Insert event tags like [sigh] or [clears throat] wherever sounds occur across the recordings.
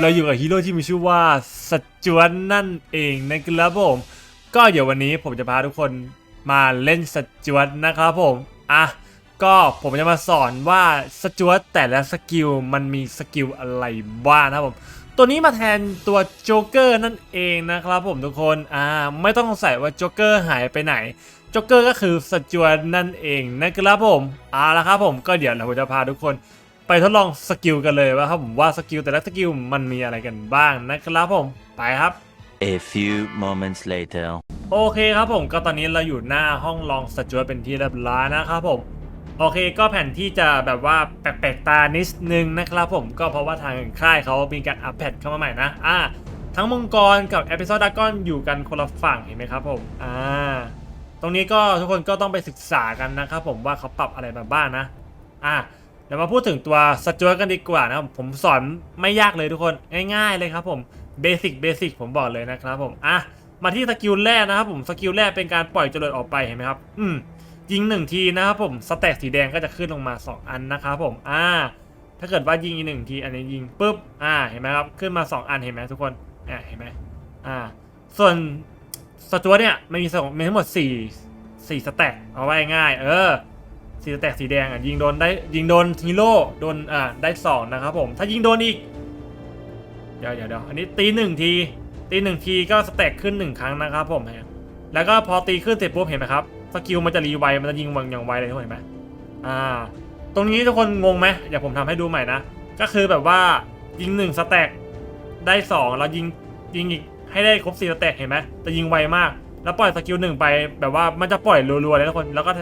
เราอยู่กับฮีโร่ที่มีชื่อว่าสจวนนั่นเองนะครับผม ก็เดี๋ยววันนี้ผมจะพาทุกคนมาเล่นสจวตนะครับผม อะ ก็ผมจะมาสอนว่าสจวตแต่ละสกิลมันมีสกิลอะไรบ้างนะครับผม ตัวนี้มาแทนตัวโจ๊กเกอร์นั่นเองนะครับผมทุกคน อ่า ไม่ต้องสงสัยว่าโจ๊กเกอร์หายไปไหนโจ๊กเกอร์ก็คือสจวตนั่นเองนะครับผม เอาละครับผมก็เดี๋ยวเราจะพาทุกคน ไปทดลองสกิลกันเลยว่าครับผมว่าสกิลแต่ละสกิลมันมีอะไรกันบ้างนะครับผมไปครับ A few moments later. โอเคครับผมก็ตอนนี้เราอยู่หน้าห้องลองสจวตเป็นที่เรียบร้อยนะครับผมโอเคก็แผ่นที่จะแบบว่าแปลกๆตานิดนึงนะครับผมก็เพราะว่าทางค่ายเขามีการอัปเดตเข้ามาใหม่นะอ่าทั้งมังกรกับเอพิโซดดากอนอยู่กันคนละฝั่งเห็นไหมครับผมอ่าตรงนี้ก็ทุกคนก็ต้องไปศึกษากันนะครับผมว่าเขาปรับอะไรมาบ้างนะอ่าเดี๋ยวมาพูดถึงตัวสจวตกันดีกว่านะครับผมสอนไม่ยากเลยทุกคนง่ายๆเลยครับผมเบสิกเบสิกผมบอกเลยนะครับผมอะมาที่สกิลแรกนะครับผมสกิลแรกเป็นการปล่อยจรวดออกไปเห็นไหมครับ อืมยิงหนึ่งทีนะครับผมสแต็กสีแดงก็จะขึ้นลงมา 2 อันนะครับผมอ่าถ้าเกิดว่ายิงอีกหนึ่งทีอันนี้ยิงปุ๊บอ่าเห็นไหมครับขึ้นมา 2 อันเห็นไหมทุกคนอ่าเห็นไหมอ่าส่วนสจวตเนี่ยมันมีสองมีทั้งหมด4 4สแต็กเอาไว้ง่าย เออ สีแต็กสีแดงอะยิงโดนได้ยิงโดนฮีโร่โดนอ่าได้สองนะครับผมถ้ายิงโดนอีกเดี๋ยวเดี๋ยวเดี๋ยวอันนี้ตีหนึ่งทีตีหนึ่งทีก็สเต็กขึ้นหนึ่งครั้งนะครับผมฮะแล้วก็พอตีขึ้นเสร็จปุ๊บเห็นไหมครับสกิลมันจะรีไวมันจะยิงวังอย่างไวเลยทุกคนเห็นไหมอ่า ตรงนี้ทุกคนงงไหมเดี๋ยวผมทำให้ดูใหม่นะก็คือแบบว่ายิงหนึ่งสเต็กได้สองแล้วยิงยิงอีกให้ได้ครบสี่สเต็กเห็นไหมแต่ยิงไวมาก แล้วปล่อยสกิลหนึ่งไปแบบว่ามันจะปล่อยรัวๆเลยทุกคนแล้วก็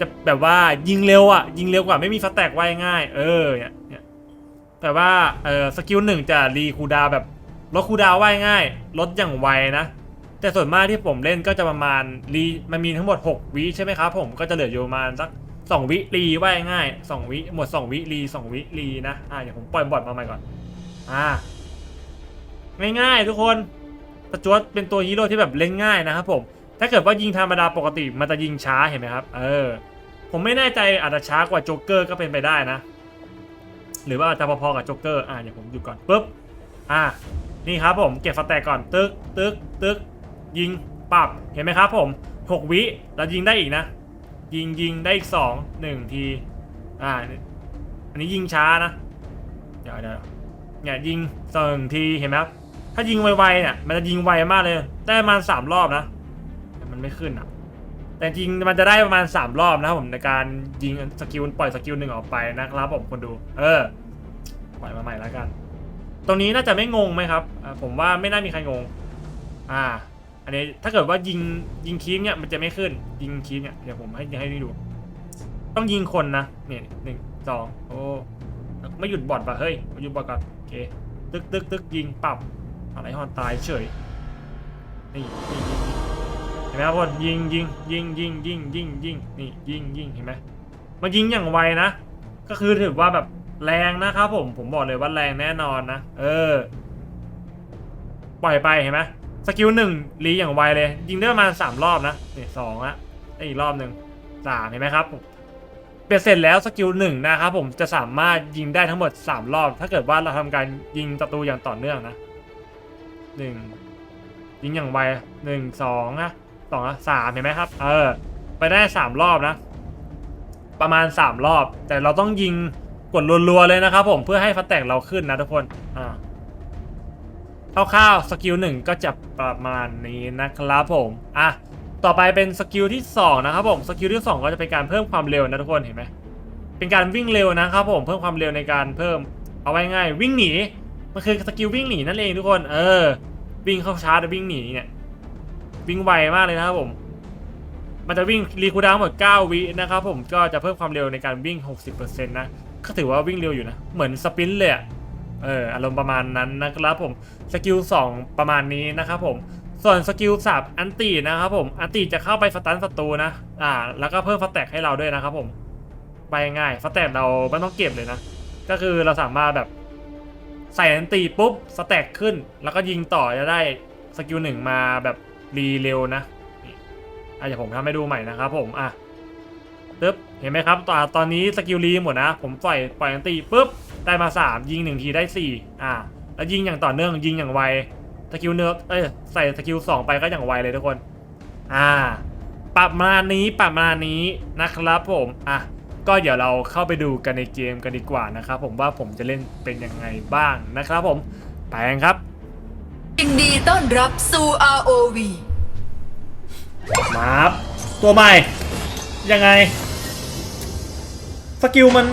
จะแบบว่ายิงเร็วอะ ยิงเร็วกว่าไม่มีสเต็กไวง่าย เออเนี่ยเนี่ยแต่ว่าเออสกิลหนึ่งจะรีคูดาวแบบลดคูดาวว่ายง่าย ลดอย่างไวนะ แต่ส่วนมากที่ผมเล่นก็จะประมาณรีมันมีทั้งหมด 6 วิใช่ไหมครับผมก็จะเหลืออยู่ประมาณสัก2วิรีว่ายง่าย2วิหมด 2 วิรี2วิรีนะอ่าเดี๋ยวผมปล่อยบอทมาใหม่ก่อนอ่าง่ายๆทุกคนสจวตเป็นตัวฮีโร่ที่แบบเล่นง่ายนะครับผม ถ้าเกิดว่ายิงธรรมดาปกติมันจะยิงช้าเห็นไหมครับ เออ ผมไม่แน่ใจอาจจะช้ากว่าโจ๊กเกอร์ก็เป็นไปได้นะ หรือว่าอาจจะพอๆกับโจ๊กเกอร์ อ่าเดี๋ยวผมหยุดก่อนปุ๊บ อ่านี่ครับผมเก็บสแต็กก่อนตึกตึกตึกยิงปรับเห็นไหมครับผมหกวิเรายิงได้อีกนะ ยิงยิงได้อีกสองหนึ่งที อ่า อันนี้ยิงช้านะ เดี๋ยวเดี๋ยวเนี่ยยิงสองทีเห็นไหมครับ ถ้ายิงไวๆเนี่ยมันจะยิงไวมากเลย ได้ประมาณสามรอบนะ มันไม่ขึ้นอะ แต่จริงมันจะได้ประมาณสามรอบนะครับผมในการยิงสกิลปล่อยสกิลหนึ่งออกไปนะครับผมคนดู เออ ปล่อยมาใหม่แล้วกัน ตรงนี้น่าจะไม่งงไหมครับ ผมว่าไม่น่ามีใครงง อ่า อันนี้ถ้าเกิดว่ายิงยิงคีมเนี่ยมันจะไม่ขึ้น ยิงคีมเนี่ยเดี๋ยวผมให้ให้ดู ต้องยิงคนนะเนี่ยหนึ่งสองโอ้ไม่หยุดบอดป่ะเฮ้ยไม่หยุดบอดก่อนโอเคตึกตึกตึกยิงปับอะไรฮอนตายเฉยนี่นี่ ห็นไหมครับทุกคนยิงยิงยิงยิงยิงยิงยิงนี่ยิงยิงเห็นไหมมันยิงอย่างไวนะ ก็คือถือว่าแบบแรงนะครับผมผมบอกเลยว่าแรงแน่นอนนะ เออ ปล่อยไปเห็นไหมสกิลหนึ่งรีอย่างไวเลย ยิงได้ประมาณสามรอบนะนี่สองละอีกรอบหนึ่งสามเห็นไหมครับเปลี่ยนเสร็จแล้วสกิลหนึ่งนะครับผมจะสามารถยิงได้ทั้งหมดสามรอบ ถ้าเกิดว่าเราทำการยิงศัตรูอย่างต่อเนื่องนะหนึ่งยิงอย่างไวหนึ่งสองนะ สองนะสามเห็นไหมครับ เออ ไปได้สามรอบนะ ประมาณสามรอบ แต่เราต้องยิงกดรัวๆเลยนะครับผมเพื่อให้ฟัตแตกเราขึ้นนะทุกคน อ่าคร่าวๆสกิลหนึ่งก็จะประมาณนี้นะครับผม อะ ต่อไปเป็นสกิลที่สองนะครับผมสกิลที่สองก็จะเป็นการเพิ่มความเร็วนะทุกคนเห็นไหมเป็นการวิ่งเร็วนะครับผมเพิ่มความเร็วในการเพิ่มเอาไว้ง่ายวิ่งหนีมันคือสกิลวิ่งหนีนั่นเองทุกคน เออ วิ่งเข้าชาร์จวิ่งหนีเนี่ย วิ่งไวมากเลยนะครับผม มันจะวิ่งรีคูดาวหมด 9 วินะครับผมก็จะเพิ่มความเร็วในการวิ่ง 60%นะก็ถือว่าวิ่งเร็วอยู่นะ เหมือนสปินเลยอะเอออารมณ์ประมาณนั้นนะครับผมสกิล2ประมาณนี้นะครับผมส่วนสกิลสับอันตีนะครับผมอันตีจะเข้าไปสตันศัตรูนะอ่า แล้วก็เพิ่มฟัตแตกให้เราด้วยนะครับผมไปง่ายฟัตแตกเราไม่ต้องเก็บเลยนะ ก็คือเราสามารถแบบใส่อันตีปุ๊บสแต็กขึ้น แล้วก็ยิงต่อจะได้สกิลหนึ่งมาแบบ รีเร็วนะนี่อะเดี๋ยวผมทำให้ดูใหม่นะครับผมอะปึ๊บเห็นไหมครับตอนตอนนี้สกิลรีหมดนะ ผมปล่อยปล่อยอันตีปุ๊บได้มา 3 ยิงหนึ่งทีได้ 4 อะแล้วยิงอย่างต่อเนื่องยิงอย่างไวสกิลเนื้อเอ้ยใส่สกิลสองไปก็อย่างไวเลยทุกคน อ่าปรับมาณนี้ปรับมาณนี้นะครับผมอะก็เดี๋ยวเราเข้าไปดูกันในเกมกันดีกว่านะครับผมว่าผมจะเล่นเป็นยังไงบ้างนะครับผมไปกันครับ ยินดีต้อนรับสู่ ROV มาครับตัวใหม่ ยังไง สกิลมัน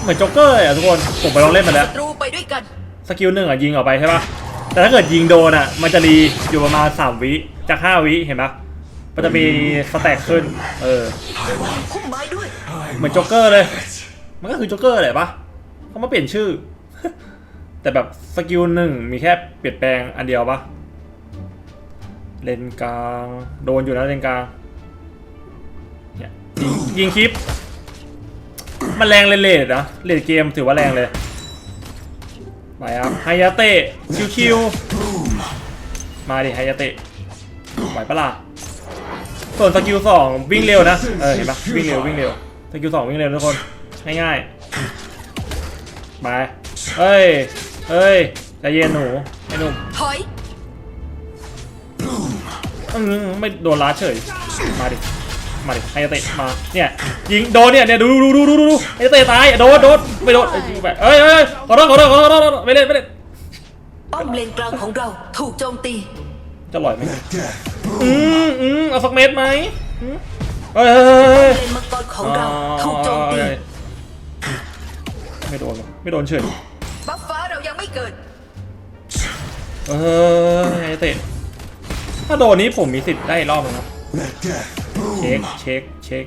เหมือนโจ๊กเกอร์เลยอะทุกคน ผมไปลองเล่นมาแล้ว ศัตรูไปด้วยกัน สกิลหนึ่งอะยิงออกไปใช่ปะแต่ถ้าเกิดยิงโดนอะมันจะรีอยู่ประมาณ 3 วิจาก 5 วิเห็นปะมันจะมีสแต็กขึ้น เออคุ้มไม้ด้วย เหมือนโจ๊กเกอร์เลย มันก็คือโจ๊กเกอร์แหละปะเขามาเปลี่ยนชื่อ แต่แบบสกิลหนึ่งมีแค่เปลี่ยนแปลงอันเดียวปะเลนกลางโดนอยู่นะเลนกลางเนี่ยยิงคลิป มันแรงเลยเลดนะเลดเกมถือว่าแรงเลยไปครับไฮยาเตะคิวๆมาดิไฮยาเตะไหวปะล่ะส่วนสกิลสองวิ่งเร็วนะเออเห็นปะวิ่งเร็ววิ่งเร็วสกิลสองวิ่งเร็วทุกคนง่ายๆไปเฮ้ย เฮ้ยใจเย็นหนูไอ้หนุ่มถอยอื้อหือไม่โดนล้าเฉย มาดิ มาดิไฮยาเตะมา เนี่ยยิงโดนเนี่ยเนี่ยดูดูดูดูดูดูไฮยาเตะตายโดนโดนไม่โดนเอ้ยยิงไปเอ้ยเอ้ยเอ้ยขอโทษขอโทษขอโทษขอโทษไม่เล่นไม่เล่นป้อมเลนกลางของเราถูกโจมตี จะลอยไหมอืมอืมเอาสักเม็ดไหมอืมเฮ้ยเฮ้ยเฮ้ยเฮ้ยเลนมังกรของเราถูกโจมตีไม่โดนหรอกไม่โดนเฉยบัฟฟ้า เรายังไม่เกิดเออไอ้เตะถ้าโดนนี้ผมมีสิทธิ์ได้อีกรอบนึงนะเช็คเช็ค เช็ค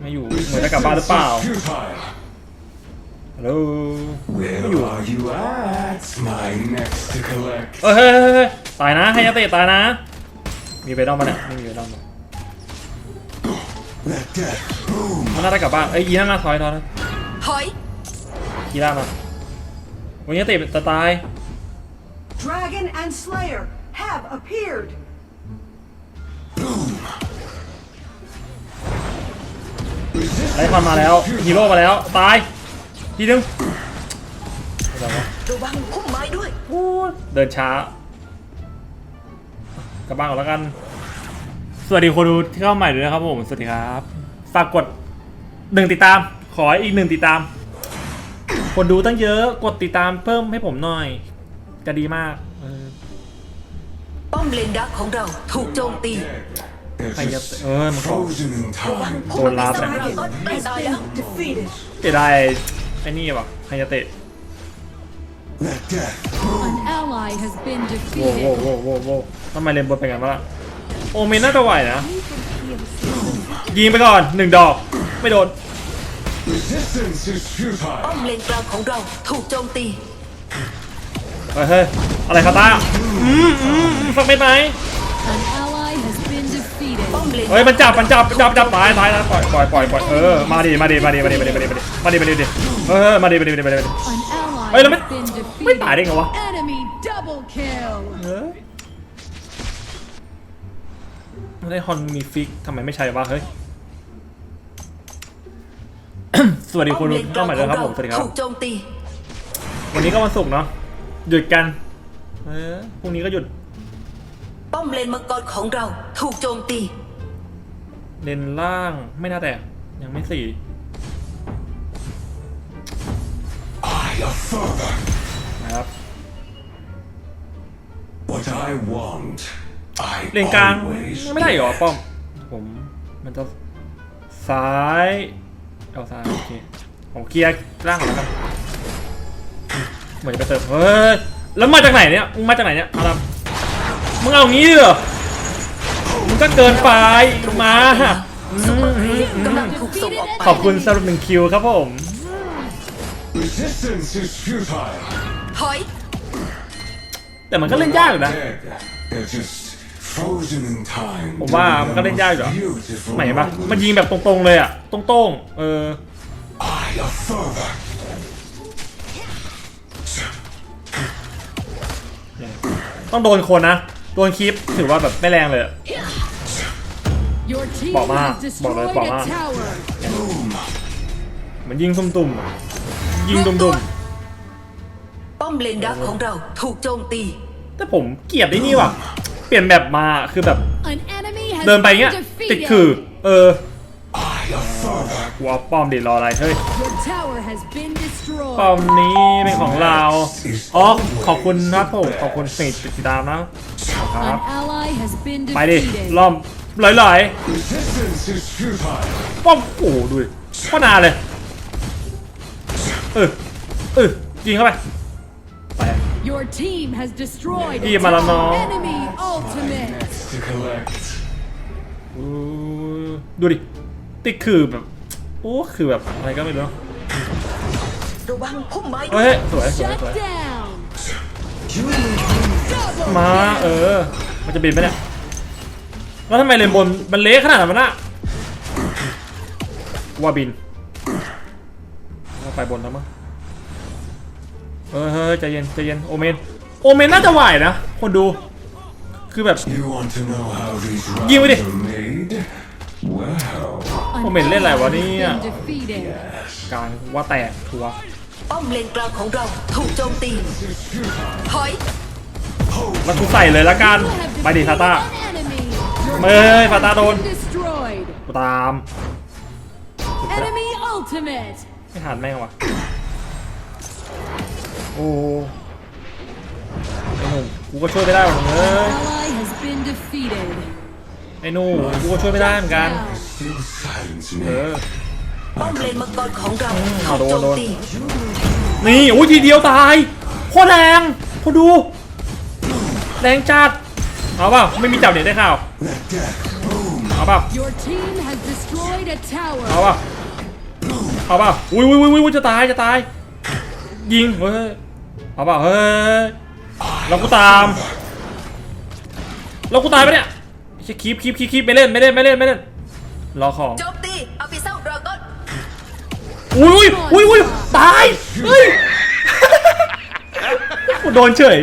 ไม่อยู่เหมือนจะกลับบ้านหรือเปล่าฮัลโหล Where you- are you at? My next to collect. เอ้ยเฮ้ยเฮ้ยเฮ้ยตายนะไฮยาเตะตายนะ มีไปดอมมาเนี่ยไม่มีไปดอมมา Let death boom. มันน่าจะกลับบ้าน เอ้ยยีน่ามาถอยถอยถอยถอยยีน่ามา วันนี้เตะจะตาย Dragon and Slayer have appeared. ไอ้คอนมาแล้วฮีโร่มาแล้ว ตาย ทีนึงอะไรวะระวังคุ้มไม้ด้วยเดินช้ากลับบ้านก่อนแล้วกัน สวัสดีคนดูที่เข้าใหม่ด้วยนะครับผม สวัสดีครับ ฝากกดหนึ่งติดตาม ขออีกหนึ่งติดตาม คนดูตั้งเยอะกดติดตามเพิ่มให้ผมหน่อย จะดีมากเออป้อมเลนดักของเราถูกโจมตี There's ใครจะ just เออมันก็ frozen in time. โดนลาบป้อแหมละเลนดักไม่ตายแล้ว Defeated. เสียดายไอ้นี่ว่ะไฮยาเตะ Let death An ally has been โว้โว้ defeated. โว้โว้โว้ทำไมเลนบนเป็นไงบ้างล่ะโอเมนน่าจะไหวนะยิงไปก่อนหนึ่งดอก ไม่โดน resistance is ป้อ futile. มเลนกลางของเราถูกโจมตีเฮ้ยเฮ้ยอะไรคาตาอืมอืมอืมสักเม็ดไหม An ally has been defeated. ป้อมเลนเฮ้ยมันจับมันจับจับจับตายตายนะปล่อยปล่อยปล่อยปล่อยเออมาดิมาดิมาดิมาดิมาดิมาดิมาดิมาดิมาดิดิเออมาดิมาดิมาดิมาดิมาดิ An ally Wait, let me- has been ไม่ตายได้ defeated. ไงวะ Enemy double kill. เฮ้ยได้ฮอนมีฟิกทำไมไม่ใช่วะเฮ้ย สวัสดีคุณป้อมเลนกเข้าลางมาขเลยองครับเราผมสวัสดีครับถูกโจมตีวันนี้ก็วันศุกร์เนาะหยุดกันเออพรุ่งนี้ก็หยุด ป้อมเลนมังกรของเรา ถูกโจมตี เลนล่างไม่น่าแต่ยังไม่สี่ I a further. นะครับ What I want. I เลนกลาง always ไม่ได้เหรอป้อมผมมันจะซ้าย เอาซ้ายโอเคผมเคลียร์ร่างก่อนแล้วกันเหมือนจะไปเติมเฮ้ยแล้วมาจากไหนเนี่ยมึงมาจากไหนเนี่ยอารัมมึงเอางี้เหรอมึงก็เกินไปมาอืมซุปเปอร์คอืรีมปอืมกำลังถูกส่งออกไปขอบคุณสำหรับหนึ่งคิวครับผม Resistance is futile. ถอยแต่มันก็เล่นยากอยู่นะ Dead. They're just frozen in time. ผมว่ามันก็เล่นยากอยู่อะ Beautiful ไหนปะ moments. มันยิงแบบตรงๆเลยอะตรงๆเออ Eye of fervor. ต้องโดนคนนะ โดนคลิปถือว่าแบบไม่แรงเลยอะ Your team Bỏ ma, has bỏ lời, destroyed bỏ a ma. tower. เหมันยิงตุ่มๆอะยิงตุ่มป้อมเลนดักของเราถูกโจมตีๆแต่ผมเกลียดไอ้นี่ว่ะ เปลี่ยนแบบมาคือแบบ An enemy has เดินไป been เงี้ย ติด defeated. คือ เออ Eye of fervor. กูเอาป้อมดิรออะไรเฮ้ย Your tower has been ป้อ destroyed. มนี้เป็นของเราอ๋อขอบคุณครับผมขอบคุณสิ่งติดตามนะครับ An ally has been ไปดิ defeated. ล้อมไหลอย Resistance is futile. ๆป้อมโอ้โหดูดิโคตรนานเลยเออเออยิงเข้าไปไป Your team has destroyed a พี่มาแล้วน้อง tower. Enemy ultimate. To collect. อู้ดูดิ ติดคือแบบ โอ้ คือแบบอะไรก็ไม่รู้ระวังพุ่มไม้ด้วเฮ้ยยสวยสวย Shut สวย down. มาเออ มันจะบินไปะเนี่ย แล้วทำไมเลนบนมันเละขนาดนั้นวะน่ะว่าบินว่าไปบนแล้วมั้ง เออเฮ้ยใจเย็นใจเย็นโอเมนโอเมนน่าจะไหวนะคนดูคือแบบ You want to know how these Give it rounds it. are made? Well, An Ủa, mình lên lại ally vào has đi been à. defeated. กลางว่าแตกทัวร์ป้อมเลนกลางของเราถูกโจมตีถอยแล้วกูใส่เลยละกัน You have ไปดิทา defeated ต้า an enemy. Your เอ้ย tower ฟาตา has โดน been destroyed. กูตาม Enemy ultimate. ไม่ทันแม่งว่ะ โอ้ไอ้หนุ่มกูก็ช่วยไม่ได้หรอกเอ้ย Ally has been defeated. ไอ้หนุ่มกูก็ช่วยไม่ได้เหมือนกัน Down. you silence เอ me. อป้อมเลนมังกรของเราเอาถูกโดนโจมโดนตีนี่โอ้ยทีเดียวตายโคตรแรงคนดู แรงจัด เอาเปล่าไม่มีจับเน็ตได้ข่าว Let death boom. เอาเปล่า Your team has destroyed a เอา tower. เปล่าเอาเปล่าอุ้ยอุ้ยอุ้ยอุ้ยจะตายจะตาย ยิง เฮ้ย เอาเปล่าเฮ้ยแล้วกูตามแล้วกูตายปะเนี่ยไอ้เหี้ยคีบคีบคีบคีบไม่เล่นไม่เล่นไม่เล่นไม่เล่น รอของโจมตีเอาพิเซลดราก้อนอุ้ยอุ้ยอุ้ยตาย เฮ้ยกูโดนเฉย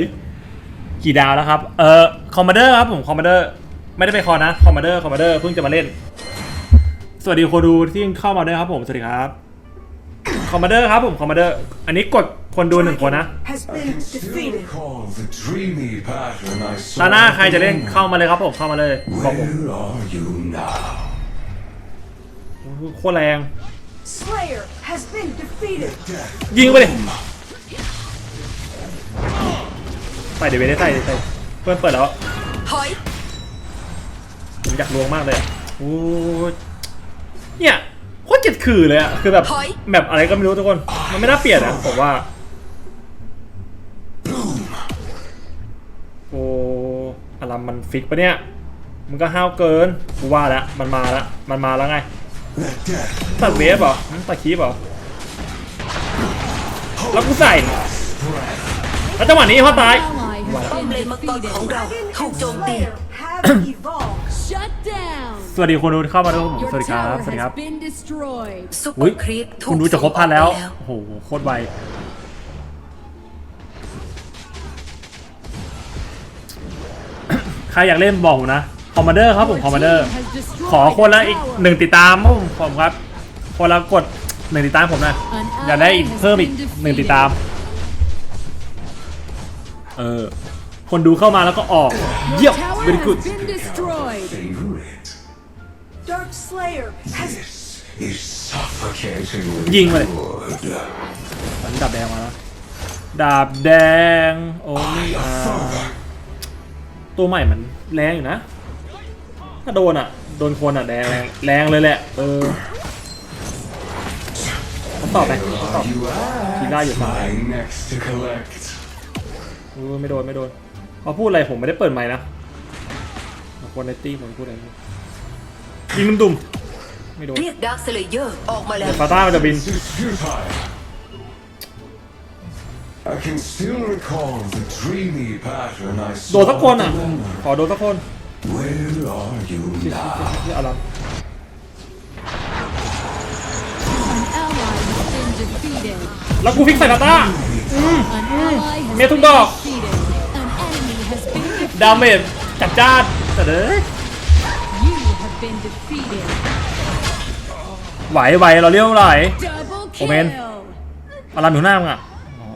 กี่ดาวแล้วครับ เอ่อ คอมมานเดอร์ครับผม คอมมานเดอร์ ไม่ได้ไปคอนะ คอมมานเดอร์ คอมมานเดอร์ เพิ่งจะมาเล่น สวัสดีคนดูที่เข้ามาด้วยครับผม สวัสดีครับ คอมมานเดอร์ครับผมคอมมานเดอร์อันนี้กดคนดูหนึ่งคนนะ Has I been can still defeated. recall the dreamy pattern I saw. ตาหน้าใครจะเล่นเข้ามาเลยครับผมเข้ามาเลยบอกผม Where are you now? โคตรแรง Slayer has been defeated. Death ยิงไปเลยใส่เดี๋ยวเวได้ใส่เดี๋ยวใส่เพื่อนเปิดแล้ว ถอยผมอยากลวงมากเลยอะโอ้ยเนี่ย โคตรเจ็ดขื่อเลยอะคือแบบถอยแบบอะไรก็ไม่รู้ทุกคน มันไม่น่าเปลี่ยนนะผมว่าโอ้อารมมันฟิกปะเนี่ยมันก็ห้าวเกินกูว่าแล้วมันมาแล้วมันมาแล้วไง Let death ตัดเวฟเหรอหึตัดคีบเหรอแล้วกูใส่แล้วจังหวะนี้เขาตาย Ally ป้อม has เล been นมังกรของ defeated. เรา Dragon ถูก and โจมตี Slayer have evolved. Shut down. สวัสดีคนดูที่เข้ามาด้วยผม Your สวัสดีครับ tower สวัสดีครับ has been destroyed. ซุปเปออุ้ยร์ครีปถูกคุณดูจะครบพันแล้วส่งออกไปโอ้โหโคตรไวใครอยากเล่นบอกผมนะคอมมานเดอร์ครับผม Your คอมมานเดอร์ team has destroyed ขอคนละ a อีก tower. หนึ่งติดตามครับผมผมครับคนละกดหนึ่งติดตามผมหนะ An อยากได้อีก ally has เพิ่มอีก been หนึ่ง defeated. ติดตามเออคนดูเข้ามาแล้วก็ออกเยี่ย Your ม tower very has good been destroyed. favorite. Dark Slayer has This is suffocating. ยิงเลย good. ตอนดาบแดงมาแล้ว ดาบแดง โอ้ยอ่าตัวใหม่มันแรงอยู่นะ ถ้าโดนอะ โดนคนอะแดงแรงแรงเลยแหละ เออทดสอบไหมทดสอบ You Kila ask อยู่ซ้าย my next to collect. เออไม่โดน ไม่โดนเขาพูดอะไรผมไม่ได้เปิดไมค์นะคนในตี้ผมพูดอะไรไม่รู้ ยิงมันดุมไม่โดนเรียกดาร์คสเลเยอร์ออกมาแล้ว ฟาต้ามันจะบิน This is futile. I can still recall the dreamy pattern I โดนสัก saw คนอะ at the manor. ขอโดนสักคน Where are you ที่ now? ที่อารัม An ally has been defeated. แล้วกูฟิกใส่ฟาต้า An ally has Mẹ been thùng đỏ. defeated. An enemy has been defeated. ดาเมจจัดจ้านแต่เด้อ You have been defeated. ไหวไหวเราเรียกว่าไหว Double Omen. kill. อารัมอยู่หน้ามึงอ่ะอ๋อ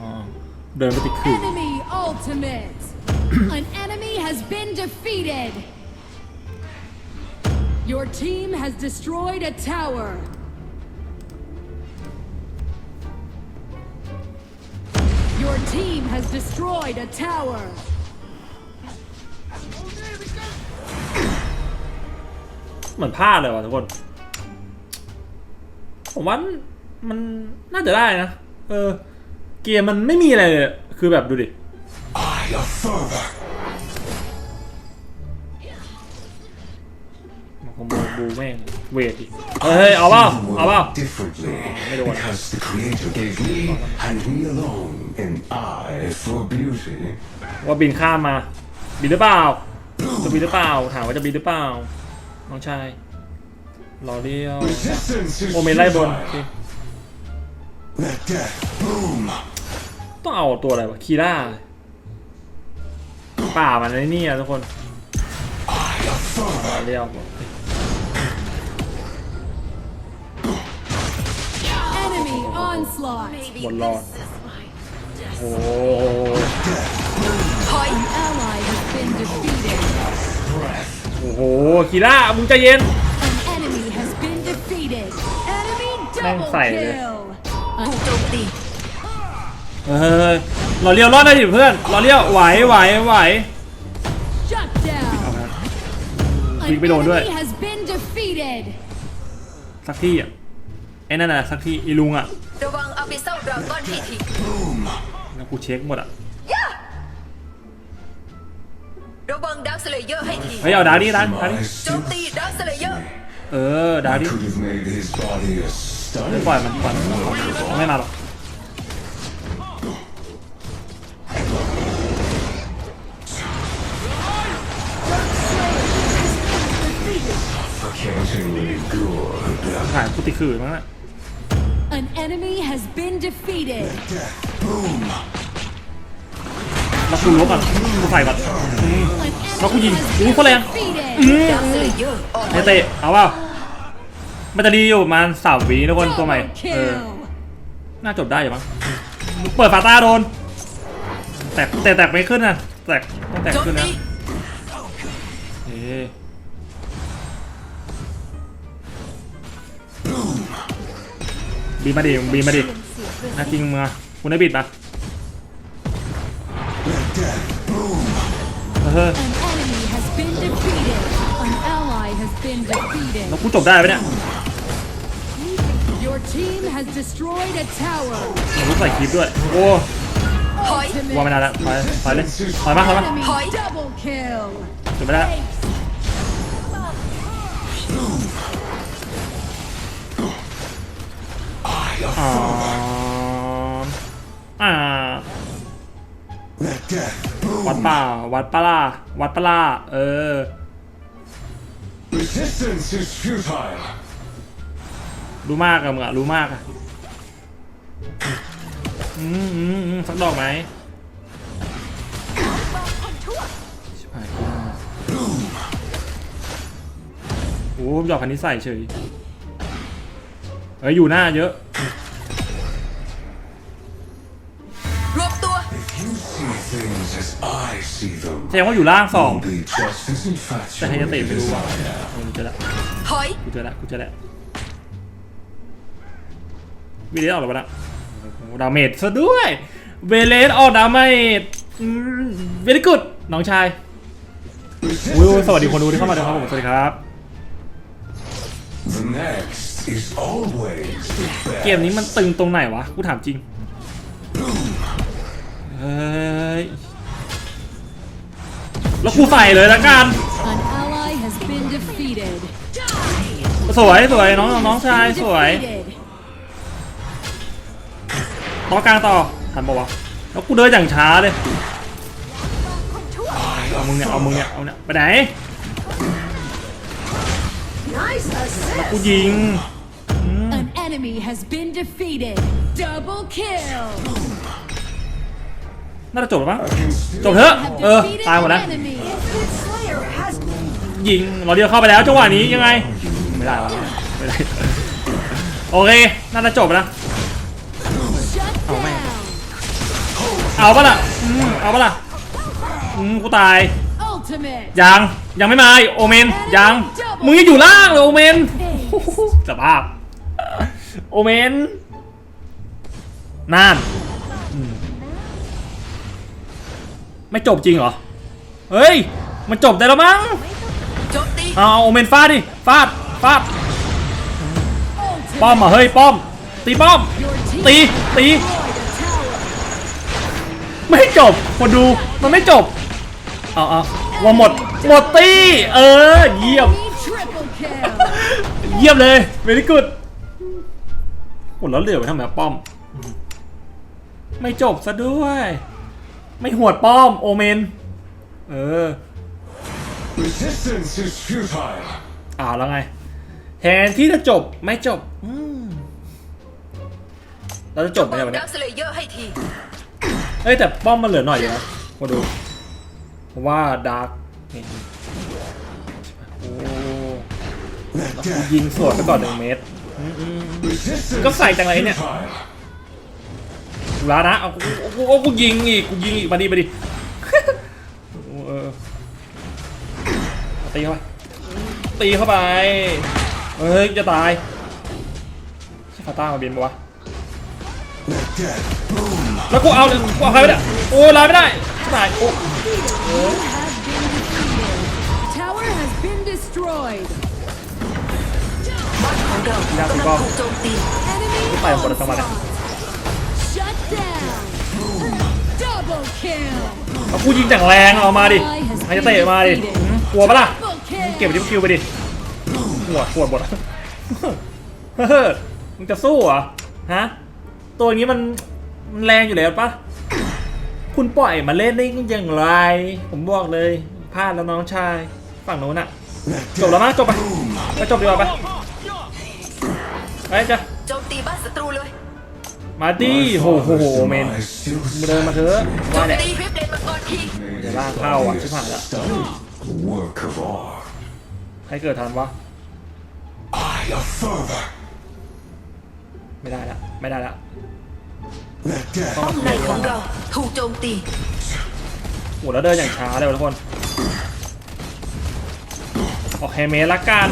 เดินไปติดขื่อ Enemy ultimate. [clears throat] An enemy has been defeated. Your team has destroyed a tower. Your team has destroyed a tower. เหมือนพลาดเลยว่ะทุกคน ผมว่ามันน่าจะได้นะ เออ เกมมันไม่มีอะไรเลยคือแบบดูดิ I a fervor. มาขโมยบูแม่งเวทอีกเฮ้ยเอาเปล่า You เอาเปล่า work differently Mày đồ à? because the creator gave me and me alone an eye for beauty. ว่าบินข้ามมา บินหรือเปล่า จะบินหรือเปล่า ถามว่าจะบินหรือเปล่า น้องชายรอเรียว Resistance is โอเมนไล่บน futile. Let death boom. ต้องเอาตัวอะไรวะคีร่าป่ามันไอ้นี่อะทุกคน I a fervor. เรียว Enemy onslaught. บนรอดโอ้โห ถอย An ally has been defeated. โอ้โหคีร่ามึงใจเย็น An enemy has been defeated. Enemy Đang double phải đấy. kill. ถูกโจมตีเฮ้ยเราเลี้ยวรอดได้ดิเพื่อนเราเลี้ยวไหวไหวไหว Shut down. ยิง An ไปโดนด้วย enemy has been defeated. สักที่อะไอ้นั่นน่ะสักที่อีลุงอะระวังอาบิเซลดราก้อนให้ทีแล้วกูเช็คหมดอะ ระวังดาร์คสเลเยอร์ให้ทีเฮ้ยเอาดาดิดาดิดาดิ My โจมตีดาร์คสเลเยอร์เออดา I ดิ could have made his body a ไม่ stunning ปล่อยมันปล่อยมันมันไม่มาหรอก suffocatingly good. ถ่ายกูติดขื่อมั้งน่ะ An enemy has been defeated. Boom. แล้วกูลบอะกูใส่ก่อน An Nó có enemy gì? has Ủa, been có lẽ- defeated. ดาร์คสเลเยอร์ออกเนมเตะเอาเปล่ามันจะดีอยู่ประมาณสามวิทุกคนตัวใหม่เออน่าจบได้อยู่มั้งเปิดฟาต้าโดน แตกแต่แตกไม่ขึ้นนะแตกต้องแตกขึ้นนะเอ๊บีมาดิบีมาดิน่าจริงมึงอะคุณได้บิดปะ แล้วกูจบได้ปะเนี่ย Your team has destroyed a tower. กูใส่คลิปด้วย โอ้ถอยว่าไม่ได้ละถอยถอยเลยถอยมาถอยมา Enemy Hỏi. double kill. จบไม่ได้อ๋ออ่า Let death วัด boom. ป่า วัดปะล่าวัดปะล่าเออ Resistance is futile. รู้มากอะมึงอะรู้มากอะอืมอืมอืมสักดอกไหมชิบหายกูโอ้ผมหยอกคันนี้ใส่เฉยเฮ้ยอยู่หน้าเยอะ แสดงว่าอยู่ล่างสอง you'll be just as แต่ให้จะเตะ infatuated ไม่รู้ as ว่ะ I am. เออกูเจอละถอยกูเจอละกูเจอละวีเลสออกแล้วปะนะโอ้โหดาเมจซะด้วยเวเลสออกดาเมจเวลิกุดน้องชายอุ้ยสวัสดีคนดูที่เข้ามาด้วยครับผมสวัสดีครับ The next is always the เกมนี้มันตึงตรงไหนวะ กูถามจริง เฮ้ย แล้วกูใส่เลยละกัน An ally has been defeated. สวยสวยน้องน้องชายสวย Defeated. ต่อกลางต่อทันปะวะแล้วกูเดินอย่างช้าเลยเอามึงเนี่ยเอามึงเนี่ยเอาเนี่ยไปไหน Nice assist. กูยิง An enemy has been defeated. Double kill. น่าจะจบแล้วมั้ง against จบเถอะ Have เออ defeated ตายหมด an แล้ว enemy. Infinite Slayer has ยิงเราเดียวเข้าไปแล้วจังหวะนี้ยังไงไม่ได้วะไม่ได้โอเคน่าจะจบแล้ว Shut down. เอาปะล่ะอืมเอาปะล่ะอืมกูตาย Ultimate. ยังยังไม่มาอีกโอเมนยังมึงยังอยู่ล่างเลยโอเมน Ace. สภาพโอเมนน่าน ไม่จบจริงเหรอ เฮ้ย มันจบได้แล้วมั้ง โจมตีเอาโอเมนฟาดดิ ฟาด ฟาด ป้อมอะเฮ้ย ป้อม ตีป้อม ตี ตี ไม่จบคนดู มันไม่จบ เอาเอาว่าหมด หมดตี เออ เยี่ยม เยี่ยมเลย very good โอ้แล้วเหลือไปทำไมป้อม ไม่จบซะด้วย ไม่หวดป้อมโอเมน เออ resistance is futile. อ้าวแล้วไง แทนที่จะจบไม่จบอืมเราจะจบไหมเนี่ยวันเนี้ดัยกสเลเยอร์ให้ที เอ้ยแต่ป้อมมันเหลือหน่อยอยู่นะมาดูผมว่าดาร์กนี่โอ้ Let death ยิงสวนไปก่อนหนึ่งเมตร resistance ก็ใส่จังไรเนี่ย is futile. กูลานะเอากูกูกูกูยิงอีกกูยิงอีกมาดิมาดิเออตีเข้าไปตีเข้าไปเฮ้ยจะตายใช่ฟาต้ามาบินปะวะ Let death boom. แล้วกูเอาเลยกูเอาใครไม่ได้โอ้ยลายไม่ได้ชิบหายโอ้ You have been defeated. Tower has been destroyed. บ้านของเรายากกำกลัว่างถูกโจมตี Enemy ไปหมดแล้วจังหวะ เอากูยิงจากแรงเอามาดิใครจะเตะมาดิหืมกลัวปะล่ะ Double เก็บ kill. ดิฟคิวไปดิปวดปวดหมดอะเฮ้ยมึงจะสู้เหรอฮะตัวอย่างนี้มันมันแรงอยู่แล้วปะคุณปล่อยมาเล่นได้อย่างไร ผมบอกเลยพลาดแล้วน้องชายฝั่งโน้นอะ Let จบแล้ว death มั้ยจบไปไปจบดีกว่าไปไปจ้ะโจมตีบ้านศัตรูเลยมาดิโหโหโหเมน demise still มึงเดินมาเถอะโจว่ามเนี่ยตีคลิป เดี๋ยวล่างเข้าอะชิบหายละ stunning work of art. ใครเกิดทันวะ Eye of fervor. ไม่ได้ละ ไม่ได้ละ Let death ป้อมในของเราถูกโจมตีโหแล้วเดินอย่างช้าเลยว่ะทุกคน ออกแฮเมสละกัน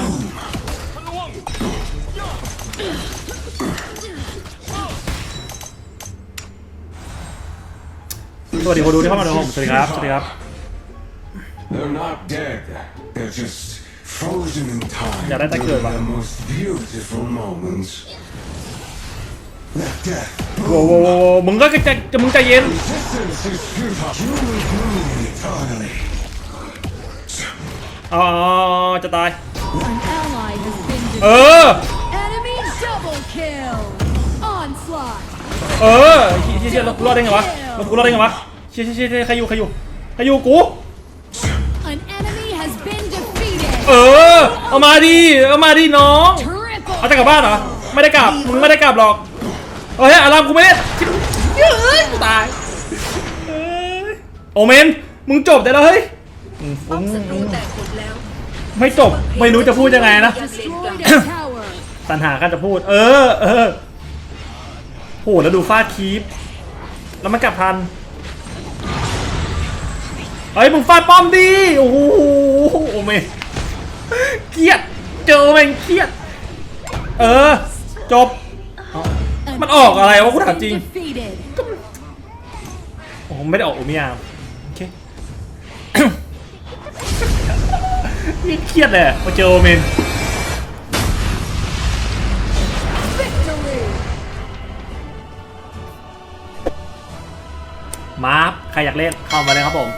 สวัสดีคนดูที่เข้ามาดูผมสวัสดีครับ สวัสดีครับ They're not dead. They're just frozen in time. Yeah, that's during good, man. their most beautiful moments. Let death โว้โวโวโวมึงก็จะจะมึงใจเย็น Resistance is futile. You will bloom eternally. อ๋อจะตาย An ally has been เอ defeated. อ Enemy double kill. Onslaught. เออเชี่ยเชี่ยเชี่ยแล้วกูรอดได้ไงวะแล้วกูรอดได้ไงวะเชี่ยเชี่ยเชี่ยเชี่ยใครอยู่ใครอยู่ใครอยู่กู An enemy has been defeated. เออ เอามาดิเอามาดิน้อง Triple เอาจะกลับบ้านเหรอ ไม่ได้กลับ มึงไม่ได้กลับหรอกเฮ้ยอารามกูไม่ได้เฮ้ยกูตายเอ้ยโอเมน มึงจบได้แล้วเฮ้ย ป้อมศัตรูแตกหมดแล้วไม่จบ ไม่รู้จะพูดยังไงนะ destroyed a tower. ตันหากันจะพูด เออ เออโหแล้วดูฟาดคีปแล้วมันกลับทัน เฮ้ยมึงฟาดป้อมดิโอ้โหโอเมเครียดเจอโอเมนเครียด เออ จบ มันออกอะไรวะกูถามจริงโอ้ไม่ได้ออกโอมิยามโอเคยิ่เครียดเลยอะมาเจอโอเมนมาร์ฟใครอยากเล่นเข้ามาเลยครับผม